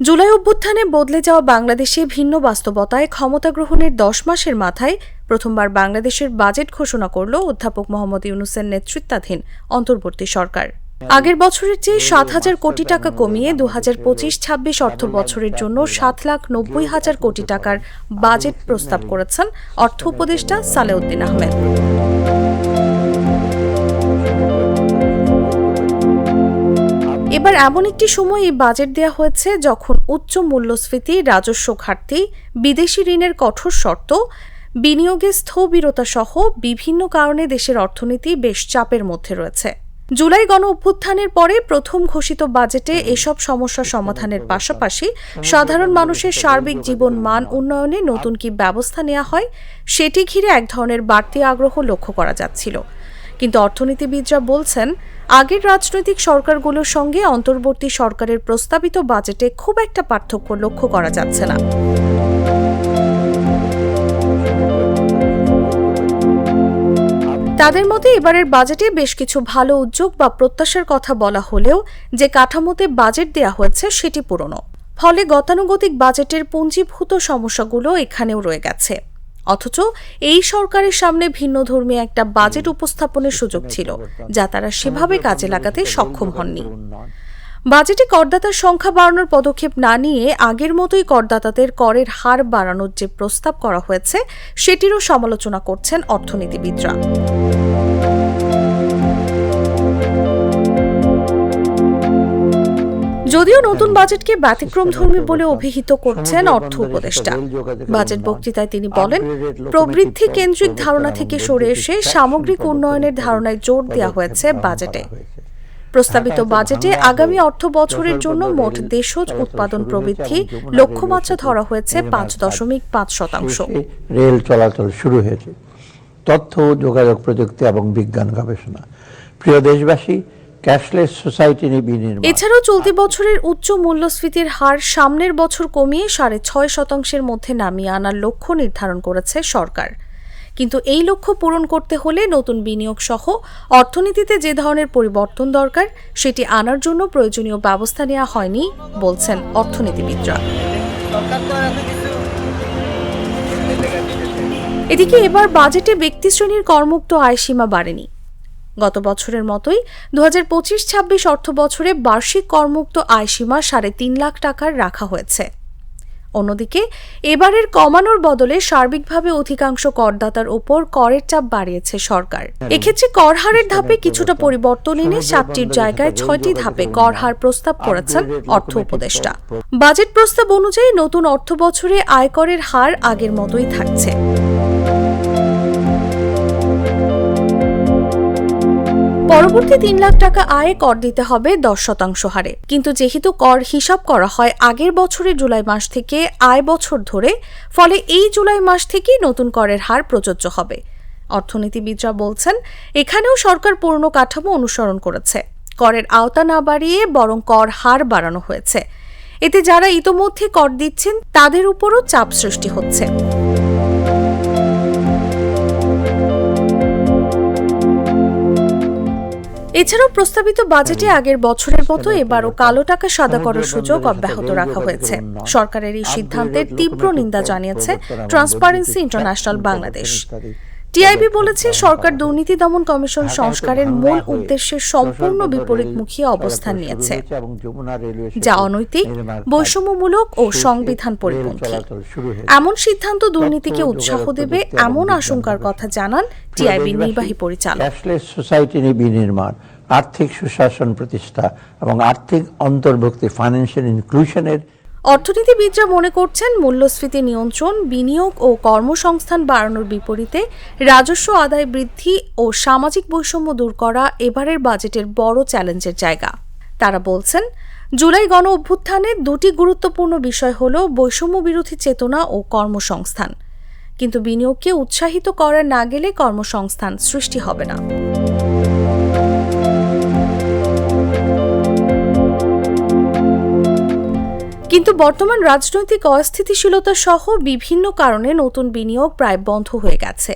জুলাই অভ্যুত্থানে বদলে যাওয়া বাংলাদেশে ভিন্ন বাস্তবতায় ক্ষমতা গ্রহণের দশ মাসের মাথায় প্রথমবার বাংলাদেশের বাজেট ঘোষণা করল অধ্যাপক মোহাম্মদ ইউনুসের নেতৃত্বাধীন অন্তর্বর্তী সরকার। আগের বছরের চেয়ে সাত হাজার কোটি টাকা কমিয়ে দু হাজার পঁচিশ ছাব্বিশ অর্থ বছরের জন্য সাত লাখ নব্বই হাজার কোটি টাকার বাজেট প্রস্তাব করেছেন অর্থ উপদেষ্টা সালেউদ্দিন আহমেদ। এবার এমন একটি সময় এই বাজেট দেওয়া হয়েছে যখন উচ্চ মূল্যস্ফীতি, রাজস্ব ঘাটতি, বিদেশি ঋণের কঠোর শর্ত বিনিয়োগে স্থবিরতা সহ বিভিন্ন কারণে দেশের অর্থনীতি বেশ চাপের মধ্যে রয়েছে। জুলাই গণ অভ্যুত্থানের পরে প্রথম ঘোষিত বাজেটে এসব সমস্যা সমাধানের পাশাপাশি সাধারণ মানুষের সার্বিক জীবন মান উন্নয়নে নতুন কি ব্যবস্থা নেওয়া হয়, সেটি ঘিরে এক ধরনের বাড়তি আগ্রহ লক্ষ্য করা যাচ্ছিল। কিন্তু অর্থনীতিবিদরা বলছেন, আগের রাজনৈতিক সরকারগুলোর সঙ্গে অন্তর্বর্তী সরকারের প্রস্তাবিত বাজেটে খুব একটা পার্থক্য লক্ষ্য করা যাচ্ছে না। তাদের মতে এবারের বাজেটে বেশ কিছু ভালো উদ্যোগ বা প্রত্যাশার কথা বলা হলেও যে কাঠামোতে বাজেট দেয়া হয়েছে সেটি পুরনো। ফলে গতানুগতিক বাজেটের পুঞ্জীভূত সমস্যাগুলো এখানেও রয়ে গেছে। অথচ এই সরকারের সামনে ভিন্ন ধর্মী একটা বাজেট উপস্থাপনের সুযোগ ছিল, যা তারা সেভাবে কাজে লাগাতে সক্ষম হননি। বাজেটে করদাতার সংখ্যা বাড়ানোর পদক্ষেপ না নিয়ে আগের মতোই করদাতাদের করের হার বাড়ানোর যে প্রস্তাব করা হয়েছে, সেটিরও সমালোচনা করছেন অর্থনীতিবিদরা। যদিও নতুন বাজেটকে ব্যতিক্রমধর্মী বলে অভিহিত করছেন অর্থ উপদেষ্টা। বাজেট বক্তৃতায় তিনি বলেন প্রবৃদ্ধি কেন্দ্রিক ধারণা থেকে সরে এসে সামগ্রিক উন্নয়নের ধারণায় জোর দেওয়া হয়েছে বাজেটে। প্রস্তাবিত বাজেটে আগামী অর্থ বছরের জন্য মোট দেশজ উৎপাদন প্রবৃদ্ধি লক্ষ্যমাত্রা ধরা হয়েছে পাঁচ দশমিক পাঁচ শতাংশ। রেল চলাচল শুরু হয়েছে। তথ্য যোগাযোগ প্রযুক্তি এবং বিজ্ঞান গবেষণা। প্রিয় দেশবাসী এছাড়াও চলতি বছরের উচ্চ মূল্যস্ফীতির হার সামনের বছর কমিয়ে সাড়ে ছয় শতাংশের মধ্যে নামিয়ে আনার লক্ষ্য নির্ধারণ করেছে সরকার। কিন্তু এই লক্ষ্য পূরণ করতে হলে নতুন বিনিয়োগ সহ অর্থনীতিতে যে ধরনের পরিবর্তন দরকার, সেটি আনার জন্য প্রয়োজনীয় ব্যবস্থা নেওয়া হয়নি, বলছেন অর্থনীতিবিদরা। এদিকে এবার বাজেটে ব্যক্তি শ্রেণির করমুক্ত আয়সীমা বাড়েনি। গত বছরের মতোই দু হাজার পঁচিশ ছাব্বিশ অর্থ বছরে বার্ষিক করমুক্ত আয়সীমা সাড়ে তিন লাখ টাকার রাখা হয়েছে। অন্যদিকে, এবারের কমানোর বদলে সার্বিকভাবে অধিকাংশ করদাতার ওপর করের চাপ বাড়িয়েছে সরকার। এক্ষেত্রে কর হারের ধাপে কিছুটা পরিবর্তন এনে সাতটির জায়গায় ছয়টি ধাপে কর হার প্রস্তাব করেছেন অর্থ উপদেষ্টা। বাজেট প্রস্তাব অনুযায়ী নতুন অর্থ বছরে আয়করের হার আগের মতোই থাকছে। পরবর্তী তিন লাখ টাকা আয়ে কর দিতে হবে দশ শতাংশ হারে। কিন্তু যেহেতু কর হিসাব করা হয় আগের বছরের জুলাই মাস থেকে আয় বছর ধরে, ফলে এই জুলাই মাস থেকেই নতুন করের হার প্রযোজ্য হবে। অর্থনীতিবিদরা বলছেন, এখানেও সরকার পুরনো কাঠামো অনুসরণ করেছে। করের আওতা না বাড়িয়ে বরং কর হার বাড়ানো হয়েছে। এতে যারা ইতোমধ্যে কর দিচ্ছেন, তাদের উপরও চাপ সৃষ্টি হচ্ছে। এছাড়াও প্রস্তাবিত বাজেটে আগের বছরের মতো এবারও কালো টাকা সাদা করার সুযোগ অব্যাহত রাখা হয়েছে। সরকারের এই সিদ্ধান্তের তীব্র নিন্দা জানিয়েছে ট্রান্সপারেন্সি ইন্টারন্যাশনাল বাংলাদেশ। টিআইবি বলেছে সরকার দুর্নীতি দমন কমিশন সংস্কারের মূল উদ্দেশ্যের সম্পূর্ণ বিপরীতমুখী অবস্থান নিয়েছে যা অনৈতিক বৈষম্যমূলক ও সংবিধান পরিপন্থী। এমন সিদ্ধান্ত দুর্নীতিকে উৎসাহ দেবে এমন আশঙ্কার কথা জানান টিআইবি নির্বাহী পরিচালক। সোসাইটি বিনির্মাণ আর্থিক সুশাসন প্রতিষ্ঠা এবং আর্থিক অন্তর্ভুক্তি ফাইন্যান্সিয়াল ইনক্লুশনের অর্থনীতিবিদরা মনে করছেন মূল্যস্ফীতি নিয়ন্ত্রণ, বিনিয়োগ ও কর্মসংস্থান বাড়ানোর বিপরীতে রাজস্ব আদায় বৃদ্ধি ও সামাজিক বৈষম্য দূর করা এবারের বাজেটের বড় চ্যালেঞ্জের জায়গা। তারা বলছেন, জুলাই গণ অভ্যুত্থানে দুটি গুরুত্বপূর্ণ বিষয় হল বৈষম্য বিরোধী চেতনা ও কর্মসংস্থান। কিন্তু বিনিয়োগকে উৎসাহিত করা না গেলে কর্মসংস্থান সৃষ্টি হবে না। কিন্তু বর্তমান রাজনৈতিক অস্থিতিশীলতা সহ বিভিন্ন কারণে নতুন বিনিয়োগ প্রায় বন্ধ হয়ে গেছে।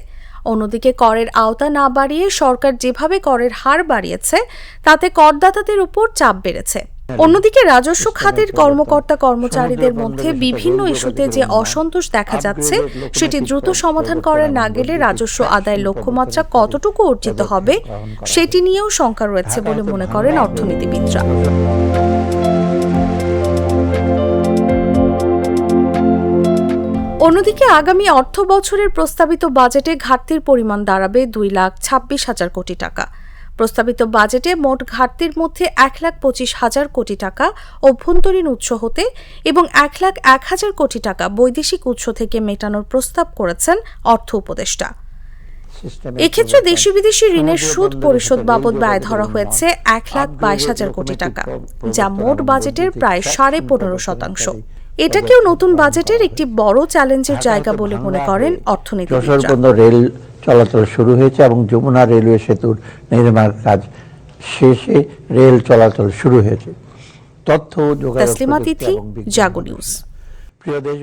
অন্যদিকে করের আওতা না বাড়িয়ে সরকার যেভাবে করের হার বাড়িয়েছে, তাতে করদাতাদের উপর চাপ বেড়েছে। অন্যদিকে রাজস্ব খাতের কর্মকর্তা কর্মচারীদের মধ্যে বিভিন্ন ইস্যুতে যে অসন্তোষ দেখা যাচ্ছে, সেটি দ্রুত সমাধান করা না গেলে রাজস্ব আদায়ের লক্ষ্যমাত্রা কতটুকু অর্জিত হবে, সেটি নিয়েও শঙ্কা রয়েছে বলে মনে করেন অর্থনীতিবিদরা। অন্যদিকে আগামী অর্থ বছরের প্রস্তাবিত বাজেটে ঘাটতির পরিমাণ দাঁড়াবে দুই লাখ ছাব্বিশ হাজার কোটি টাকা। প্রস্তাবিত বাজেটে মোট ঘাটতির মধ্যে এক লাখ পঁচিশ হাজার কোটি টাকা অভ্যন্তরীণ উৎস হতে এবং এক লাখ এক হাজার কোটি টাকা বৈদেশিক উৎস থেকে মেটানোর প্রস্তাব করেছেন অর্থ উপদেষ্টা। এক্ষেত্রে দেশি বিদেশি ঋণের সুদ পরিশোধ বাবদ ব্যয় ধরা হয়েছে এক লাখ বাইশ হাজার কোটি টাকা যা মোট বাজেটের প্রায় সাড়ে পনেরো শতাংশ। এটাকেও নতুন বাজেটের একটি বড় চ্যালেঞ্জের জায়গা বলে মনে করেন অর্থনীতি রেল চলাচল শুরু হয়েছে এবং যমুনা রেলওয়ে সেতুর নির্মাণ কাজ শেষে রেল চলাচল শুরু হয়েছে। তথ্য যোগাযোগ জাগো নিউজ। প্রিয় দেশ